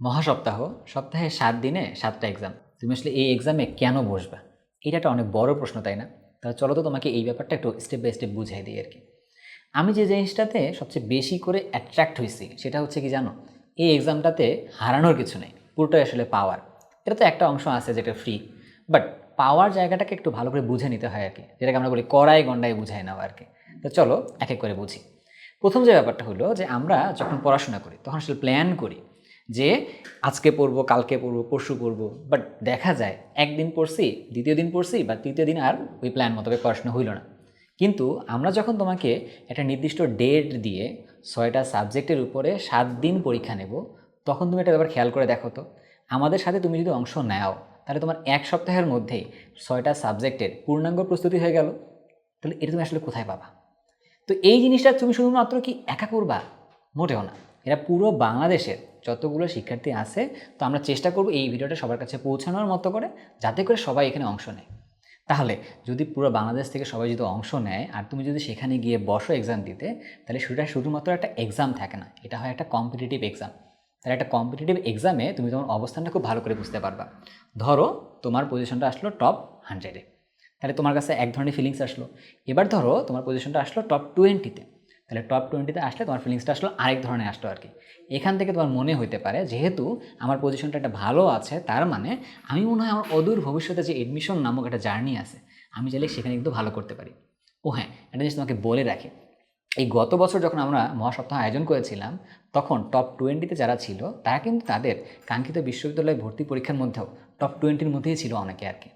মহাসপ্তাহ, সপ্তাহে সাত দিনে সাতটা এক্সাম তুমি আসলে এই এক্সামে কেন বসবা? এটা একটা অনেক বড় প্রশ্ন, তাই না? তাহলে চলো তো তোমাকে এই ব্যাপারটা একটু স্টেপ বাই স্টেপ বুঝাই দিই আর কি। আমি যে জিনিসটাতে সবচেয়ে বেশি করে অ্যাট্রাক্ট হয়েছি, সেটা হচ্ছে কি জানো? এই এক্সামটাতে হারানোর কিছু নেই, পুরোটাই আসলে পাওয়ার এটা তো একটা অংশ আছে যেটা ফ্রি বাট পাওয়ার জায়গাটাকে একটু ভালো করে বুঝে নিতে হয় আর কি। যেটাকে আমরা বলি কড়াই গন্ডায় বুঝাই নেওয়া আর কি। তো চলো এক এক করে বুঝি। প্রথম যে ব্যাপারটা হলো যে আমরা যখন পড়াশোনা করি, তখন আসলে প্ল্যান করি যে আজকে পড়ব, কালকে পড়ব, পরশু পড়ব। বাট দেখা যায়, একদিন পড়ছি, দ্বিতীয় দিন পড়ছি বা তৃতীয় দিন আর ওই প্ল্যান মোতাবেক পড়াশোনা হইল না। কিন্তু আমরা যখন তোমাকে একটা নির্দিষ্ট ডেট দিয়ে ছয়টা সাবজেক্টের উপরে সাত দিন পরীক্ষা নেব, তখন তুমি একটা ব্যাপার খেয়াল করে দেখো তো। আমাদের সাথে তুমি যদি অংশ নাও, তাহলে তোমার এক সপ্তাহের মধ্যেই ছয়টা সাবজেক্টের পূর্ণাঙ্গ প্রস্তুতি হয়ে গেল। তাহলে এটা তুমি আসলে কোথায় পাবা? তো এই জিনিসটা তুমি শুধুমাত্র কি একা করবা? মোটেও না। এরা পুরো বাংলাদেশের যতগুলো শিক্ষার্থী আছে, তো আমরা চেষ্টা করব এই ভিডিওটা সবার কাছে পৌঁছানোর মতো করে যাতে করে সবাই এখানে অংশ নেয়। তাহলে, যদি পুরো বাংলাদেশ থেকে সবাই যদি অংশ নেয়, আর তুমি যদি সেখানে গিয়ে বসো এক্সাম দিতে, তাহলে সেটা শুধুমাত্র একটা এক্সাম থাকে না, এটা হয় একটা কম্পিটিটিভ এক্সাম তাহলে একটা কম্পিটিটিভ এক্সামে তুমি তোমার অবস্থানটা খুব ভালো করে বুঝতে পারবা। ধরো, তোমার পজিশনটা আসলো টপ হান্ড্রেডে তাহলে তোমার কাছে এক ধরনের ফিলিংস আসলো। এবার ধরো, তোমার পজিশনটা আসলো টপ টোয়েন্টিতে তাহলে টপ টোয়েন্টিতে আসলে তোমার ফিলিংসটা আসলো আরেক ধরনের আসলো আর কি। এখান থেকে তোমার মনে হইতে পারে, যেহেতু আমার পজিশনটা একটা ভালো আছে, তার মানে আমি মনে হয় আমার অদূর ভবিষ্যতে যে এডমিশন নামক একটা জার্নি আছে, আমি চাইলে সেখানে কিন্তু ভালো করতে পারি। ও হ্যাঁ একটা জিনিস তোমাকে বলে রাখি, এই গত বছর যখন আমরা মহাসপ্তাহ আয়োজন করেছিলাম, তখন টপ টোয়েন্টিতে যারা ছিল, তারা কিন্তু তাদের কাঙ্ক্ষিত বিশ্ববিদ্যালয়ে ভর্তি পরীক্ষার মধ্যেও টপ টোয়েন্টির মধ্যেই ছিল অনেকে আর কি।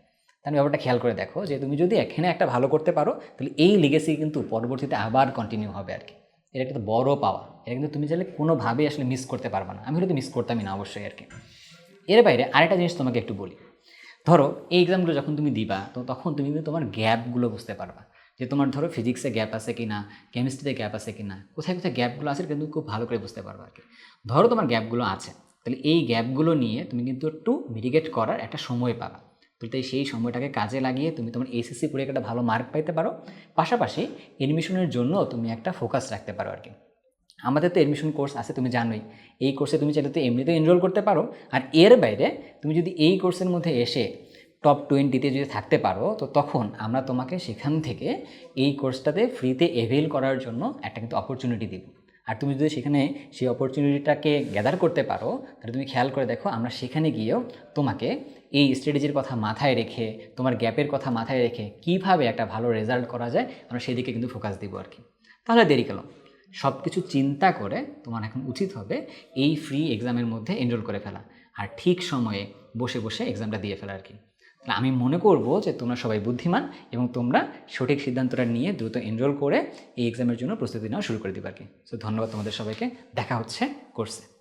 তাহলে ব্যাপারটা খেয়াল করে দেখো যে তুমি যদি এখানে একটা ভালো করতে পারো, তাহলে এই লিগেসি কিন্তু পরবর্তীতে আবার কন্টিনিউ হবে আর কি এটা একটা বড় পাওয়া এটা কিন্তু তুমি চাইলে কোনোভাবেই আসলে মিস করতে পারবে না। আমি হয়তো মিস করতামই না অবশ্যই আর কি এর বাইরে আরেকটা জিনিস তোমাকে একটু বলি। ধরো এই এক্সামগুলো যখন তুমি দিবা, তো তখন তুমি কিন্তু তোমার গ্যাপগুলো বুঝতে পারবা। যে তোমার ধরো ফিজিক্সে গ্যাপ আছে কি না কেমিস্ট্রিতে গ্যাপ আছে কি না কোথায় কোথায় গ্যাপগুলো আছে কিন্তু খুব ভালো করে বুঝতে পারবা আর কি ধরো তোমার গ্যাপগুলো আছে, তাহলে এই গ্যাপগুলো নিয়ে তুমি কিন্তু একটু মিটিগেট করার একটা সময় পাবা। তো তাই সেই সময়টাকে কাজে লাগিয়ে তুমি তোমার এসএসসি পরীক্ষাটা একটা ভালো মার্ক পাইতে পারো। পাশাপাশি এডমিশনের জন্য তুমি একটা ফোকাস রাখতে পারো আর কি আমাদের তো এডমিশন কোর্স আছে, তুমি জানোই। এই কোর্সে তুমি চাইলে তো এমনিতেও এনরোল করতে পারো। আর এর বাইরে তুমি যদি এই কোর্সের মধ্যে এসে টপ টোয়েন্টিতে যদি থাকতে পারো, তো তখন আমরা তোমাকে সেখান থেকে এই কোর্সটাতে ফ্রিতে এভেল করার জন্য একটা কিন্তু অপরচুনিটি দিব। আর তুমি যদি সেখানে সেই অপরচুনিটিটাকে গ্যাদার করতে পারো, তাহলে তুমি খেয়াল করে দেখো আমরা সেখানে গিয়েও তোমাকে এই স্ট্র্যাটেজির কথা মাথায় রেখে, তোমার গ্যাপের কথা মাথায় রেখে কীভাবে একটা ভালো রেজাল্ট করা যায়, আমরা সেদিকে কিন্তু ফোকাস দিব আর কি। তাহলে দেরি কেন? সব কিছু চিন্তা করে তোমার এখন উচিত হবে এই ফ্রি এক্সামের মধ্যে এনরোল করে ফেলা। আর ঠিক সময়ে বসে বসে এক্সামটা দিয়ে ফেলা আর কি। আমি মনে করব যে তোমরা সবাই বুদ্ধিমান এবং তোমরা সঠিক সিদ্ধান্তটা নিয়ে দ্রুত এনরোল করে এই এক্সামের জন্য প্রস্তুতি নেওয়া শুরু করে দিবে আর কি। সো ধন্যবাদ তোমাদের সবাইকে। দেখা হচ্ছে কোর্সে